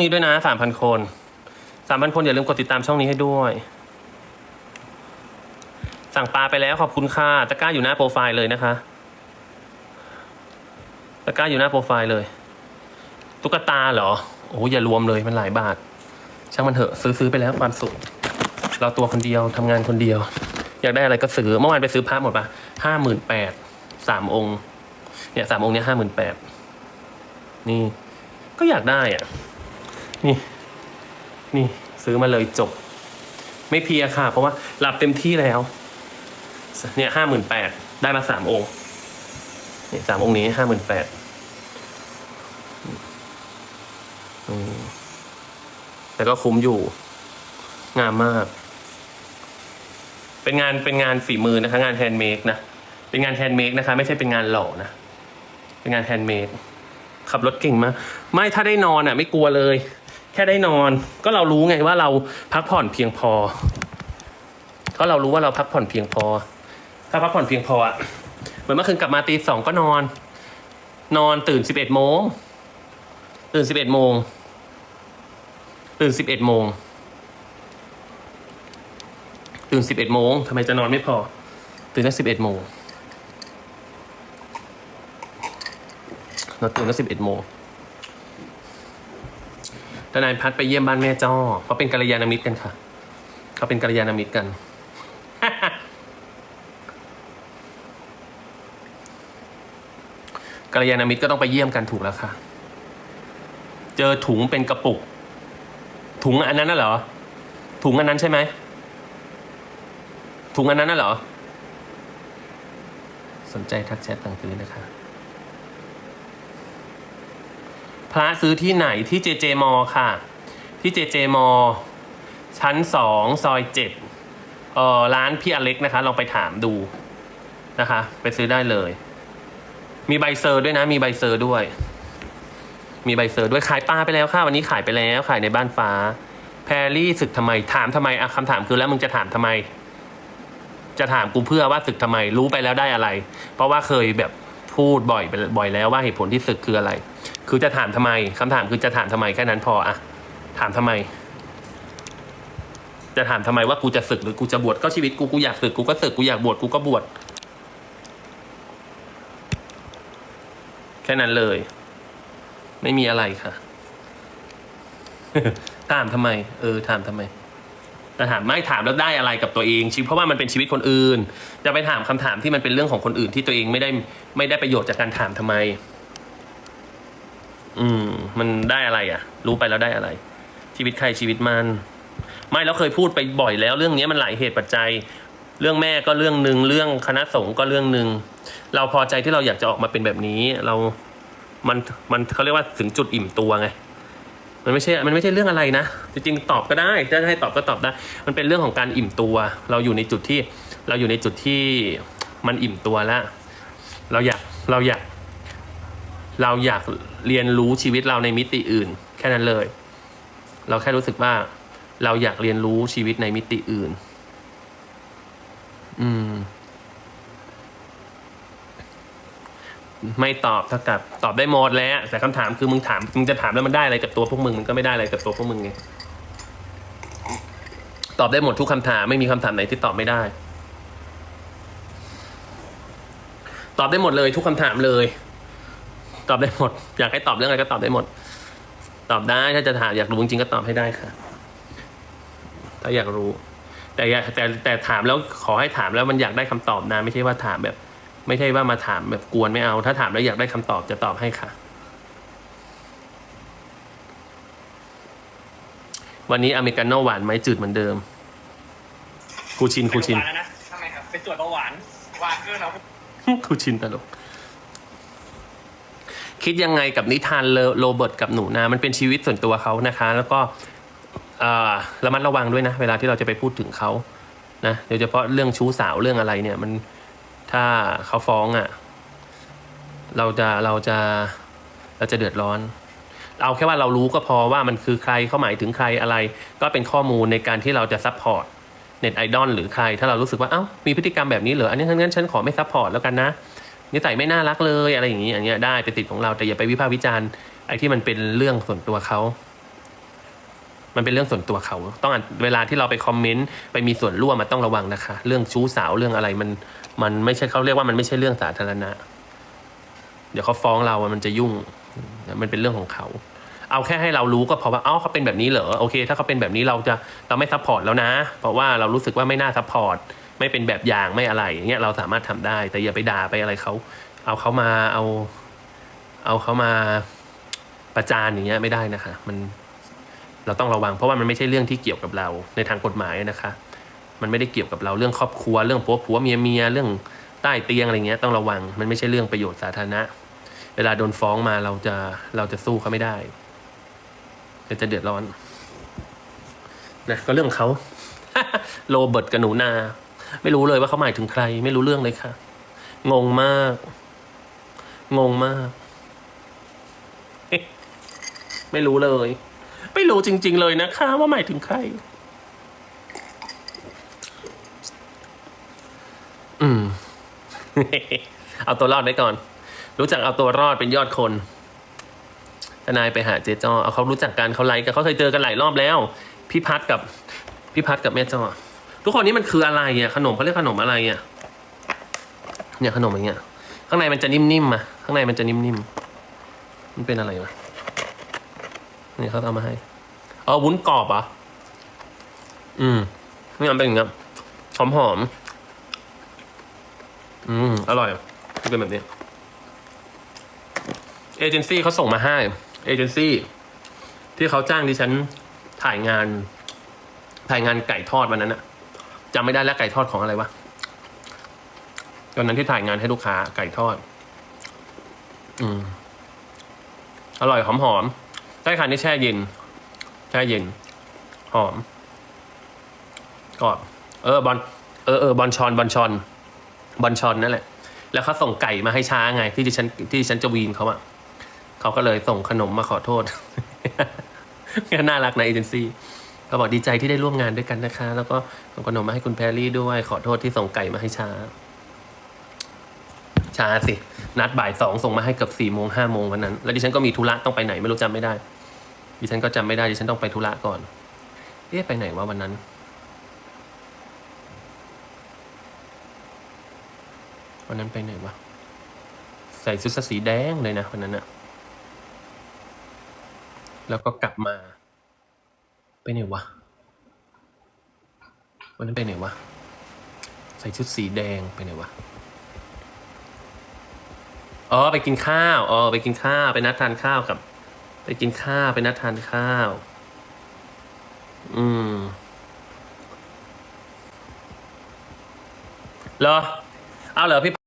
นี้ด้วยนะสามพันคนสามพันคนอย่าลืมกดติดตามช่องนี้ให้ด้วย สั่งปลาไปแล้วขอบคุณค่ะตะกร้าอยู่หน้าโปรไฟล์เลยนะคะตะกร้าอยู่หน้าโปรไฟล์เลย ตุ๊กตาเหรอโอ้ยอย่ารวมเลยมันหลายบาท ช่างมันเถอะซื้อซื้อไปแล้วความสุข เราตัวคนเดียวทำงานคนเดียว อยากได้อะไรก็ซื้อเมื่อวานไปซื้อพระหมดปะห้าหมื่นแปดสามองค์เนี่ยสามองค์เนี้ยห้าหมื่นแปดนี่ก็อยากได้อะ นี่ นี่ซื้อมาเลยจบ ไม่เพียค่ะ เพราะว่าหลับเต็มที่แล้ว เนี่ยห้าหมื่นแปดได้มาสามองค์เนี่ยสามองค์นี้ห้าหมื่นแปดแต่ก็คุ้มอยู่ งามมาก เป็นงานเป็นงานฝีมือนะคะ งานแฮนด์เมดนะ เป็นงานแฮนด์เมดนะคะ ไม่ใช่เป็นงานหล่อนะ เป็นงานแฮนด์เมดขับรถเก่งมาก ไม่ถ้าได้นอนอะ ไม่กลัวเลย ค่ได้นอน ก็เรารู้ไงว่าเราพักผ่อนเพียงพอเพราะเรารู้ว่าเราพักผ่อนเพียงพอ ถ้าพักผ่อนเพียงพออะเหมือนเมื่อคืนกลับมาตีสองก็นอน นอนตื่นสิบเอ็ดโมงตื่นสิบเอ็ดโมงตื่นสิบเอ็ดโมงตื่นสิบเอ็ดโมงทำไมจะนอนไม่พอ ตื่นตั้งสิบเอ็ดโมงเราตื่นตั้งสิบเอ็ดโมง ทนายพัดไปเยี่ยมบ้านแม่จ้อเขาเป็นกัลยาณมิตรกันค่ะ เขาเป็นกัลยาณมิตรกัน กัลยาณมิตรก็ต้องไปเยี่ยมกันถูกแล้วค่ะ เจอถุงเป็นกระปุก ถุงอันนั้นน่ะเหรอ ถุงอันนั้นใช่ไหม ถุงอันนั้นน่ะเหรอ สนใจทักแชทต่างซื้อนะคะ พระซื้อที่ไหนที่เจเจมอค่ะ ที่เจเจมอชั้นสองซอยเจ็ดเออร้านพี่อเล็กนะคะลองไปถามดูนะคะ ไปซื้อได้เลย มีใบเซอร์ด้วยนะ มีใบเซอร์ด้วย มีใบเซอร์ด้วยขายปลาไปแล้วค่ะ วันนี้ขายไปแล้วขายในบ้านฟ้า แพรรี่ศึกทำไมถามทำไมอะคำถามคือแล้วมึงจะถามทำไม จะถามกูเพื่อว่าศึกทำไมรู้ไปแล้วได้อะไร เพราะว่าเคยแบบ พูดบ่อยไปบ่อยแล้วว่าเหตุผลที่ศึกคืออะไร คือจะถามทำไมคำถามคือจะถามทำไมแค่นั้นพออะถามทำไม จะถามทำไมว่ากูจะศึกหรือกูจะบวชก็ชีวิตกูกูอยากศึกกูก็ศึกกูอยากบวชกูก็บวชแค่นั้นเลย ไม่มีอะไรค่ะ ถามทำไม เออถามทำไม แต่ถามไม่ถามแล้วได้อะไรกับตัวเองชีวิตเพราะว่ามันเป็นชีวิตคนอื่น จะไปถามคำถามที่มันเป็นเรื่องของคนอื่นที่ตัวเองไม่ได้ไม่ได้ประโยชน์จากการถามทำไม อืม มันได้อะไรอะ รู้ไปแล้วได้อะไร ชีวิตใครชีวิตมัน ไม่แล้วเคยพูดไปบ่อยแล้ว เรื่องนี้มันหลายเหตุปัจจัย เรื่องแม่ก็เรื่องหนึ่งเรื่องคณะสงฆ์ก็เรื่องหนึ่งเราพอใจที่เราอยากจะออกมาเป็นแบบนี้ เรา มันมันเขาเรียกว่าถึงจุดอิ่มตัวไง มันไม่ใช่ มันไม่ใช่เรื่องอะไรนะ จริงๆ ตอบก็ได้จะให้ตอบก็ตอบได้ มันเป็นเรื่องของการอิ่มตัว เราอยู่ในจุดที่ เราอยู่ในจุดที่มันอิ่มตัวแล้ว เราอยาก เราอยาก เราอยากเรียนรู้ชีวิตเราในมิติอื่น แค่นั้นเลย เราแค่รู้สึกว่า เราอยากเรียนรู้ชีวิตในมิติอื่น อืม ไม่ตอบเท่ากับตอบได้หมดแล้ว แต่คำถามคือมึงถามมึงจะถามแล้วมันได้อะไรกับตัวพวกมึงมันก็ไม่ได้อะไรกับตัวพวกมึงไงตอบได้หมดทุกคำถามไม่มีคำถามไหนที่ตอบไม่ได้ ตอบได้หมดเลยทุกคำถามเลย ตอบได้หมด อยากให้ตอบเรื่องอะไรก็ตอบได้หมด ตอบได้ถ้าจะถามอยากรู้จริงๆก็ตอบให้ได้ค่ะ ถ้าอยากรู้ แต่แต่แต่ถามแล้วขอให้ถามแล้วมันอยากได้คำตอบนะ ไม่ใช่ว่าถามแบบ ไม่ใช่ว่ามาถามแบบกวนไม่เอา ถ้าถามแล้วอยากได้คำตอบจะตอบให้ค่ะ วันนี้อเมริกาโน่หวานไหมจืดเหมือนเดิมกูชินกูชินไปโรงพยาบาลแล้วนะทำไมครับไปตรวจเบาหวานหวานเกินเหรอกูชินตลกคิดยังไงกับนิทานเลโรเบิร์ตกับหนูนา มันเป็นชีวิตส่วนตัวเขานะคะ แล้วก็เอ่อระมัดระวังด้วยนะ เวลาที่เราจะไปพูดถึงเขานะโดยเฉพาะเรื่องชู้สาวเรื่องอะไรเนี่ยมัน ถ้าเขาฟ้องอะ่ะ เราจะเราจะเราจะเดือดร้อน เอาแค่ว่าเรารู้ก็พอว่ามันคือใครเขาหมายถึงใครอะไร ก็เป็นข้อมูลในการที่เราจะซัพพอร์ตเน็ตไอดอลหรือใคร ถ้าเรารู้สึกว่าเอ้ามีพฤติกรรมแบบนี้เหรออันนี้งั้นฉันขอไม่ซัพพอร์ตแล้วกันนะนิสัยไม่น่ารักเลยอะไรอย่างนี้อย่างเงี้ยได้เป็นติดของเราแต่อย่าไปวิพากษ์วิจารณ์ไอ้ที่มันเป็นเรื่องส่วนตัวเขา มันเป็นเรื่องส่วนตัวเขา ต้องเวลาที่เราไปคอมเมนต์ไปมีส่วนร่วมมันต้องระวังนะคะ เรื่องชู้สาวเรื่องอะไรมันมันไม่ใช่เขาเรียกว่ามันไม่ใช่เรื่องสาธารณะ เดี๋ยวเขาฟ้องเรามันจะยุ่ง มันเป็นเรื่องของเขา เอาแค่ให้เรารู้ก็พอว่าเอ้าเขาเป็นแบบนี้เหรอโอเค ถ้าเขาเป็นแบบนี้เราจะเราไม่ซัพพอร์ตแล้วนะ เพราะว่าเรารู้สึกว่าไม่น่าซัพพอร์ตไม่เป็นแบบอย่างไม่อะไรอย่างเงี้ยเราสามารถทำได้ แต่อย่าไปด่าไปอะไรเขาเอาเขามาเอา เอาเขามาประจานอย่างเงี้ยไม่ได้นะคะ มัน เราต้องระวังเพราะว่ามันไม่ใช่เรื่องที่เกี่ยวกับเราในทางกฎหมายนะคะ มันไม่ได้เกี่ยวกับเราเรื่องครอบครัวเรื่องผัวผัวเมียเมียเรื่องใต้เตียงอะไรเงี้ยต้องระวังมันไม่ใช่เรื่องประโยชน์สาธารณะ เวลาโดนฟ้องมาเราจะเราจะสู้เขาไม่ได้เดี๋ยวจะเดือดร้อนนะก็เรื่องเขาโรเบิร์ตกับหนูนา ไม่รู้เลยว่าเขาหมายถึงใคร ไม่รู้เรื่องเลยค่ะ งงมาก งงมาก ไม่รู้เลย ไม่รู้จริง ๆ เลยนะคะ ว่าหมายถึงใคร อืม เอาตัวรอดไว้ก่อน รู้จักเอาตัวรอดเป็นยอดคนทนายไปหาเจ๊จ้อเอาเขารู้จักกันเขาไลค์กันเขาเคยเจอกันหลายรอบแล้ว พี่พัดกับ พี่พัดกับแม่จ้อทุกคนนี้มันคืออะไรอะขนมเขาเรียกขนมอะไรอะเนี่ยขนมอย่างเงี้ย ข้างในมันจะนิ่มๆมาข้างในมันจะนิ่มๆมันเป็นอะไรวะ นี่เขาเอามาให้อ๋อวุ้นกรอบอะอืมนี่มันเป็นอย่างเงี้ยหอมหอมอืมอร่อยเป็นแบบนี้เอเจนซี่เขาส่งมาให้เอเจนซี่ที่เขาจ้างดิฉันถ่ายงาน ถ่ายงานไก่ทอดวันนั้นอะจำไม่ได้แล้วไก่ทอดของอะไรวะตอนนั้นที่ถ่ายงานให้ลูกค้าไก่ทอด อืม อร่อยหอมหอม ช่ค่ะนี่แช่เย็น แช่เย็น หอมกรอบเออบอลเออเออบอลชอนบอลชอนบอลชอนนั่นแหละ แล้วเขาส่งไก่มาให้ช้าไง ที่ดิฉันที่ดิฉันจะวีนเขาอะเขาก็เลยส่งขนมมาขอโทษน่ารักนะเอเจนซี่เขาบอกดีใจที่ได้ร่วมงานด้วยกันนะคะ แล้วก็ส่งขนมมาให้คุณแพรรี่ด้วย ขอโทษที่ส่งไก่มาให้ช้า ช้าสิ นัดบ่ายสองส่งมาให้เกือบสี่โมงห้าโมงวันนั้น แล้วดิฉันก็มีธุระต้องไปไหนไม่รู้จำไม่ได้ ดิฉันก็จำไม่ได้ดิฉันต้องไปธุระก่อน เอ๊ะไปไหนวะวันนั้น วันนั้นไปไหนวะ ใส่ชุดสีแดงเลยนะวันนั้นอะแล้วก็กลับมา ไปไหนวะ วันนั้นไปไหนวะ ใส่ชุดสีแดงไปไหนวะอ๋อไปกินข้าว อ๋อไปกินข้าว ไปนัดทานข้าวกับ ไปกินข้าวไปนัดทานข้าว อืมเหรอ เอาเหรอพี่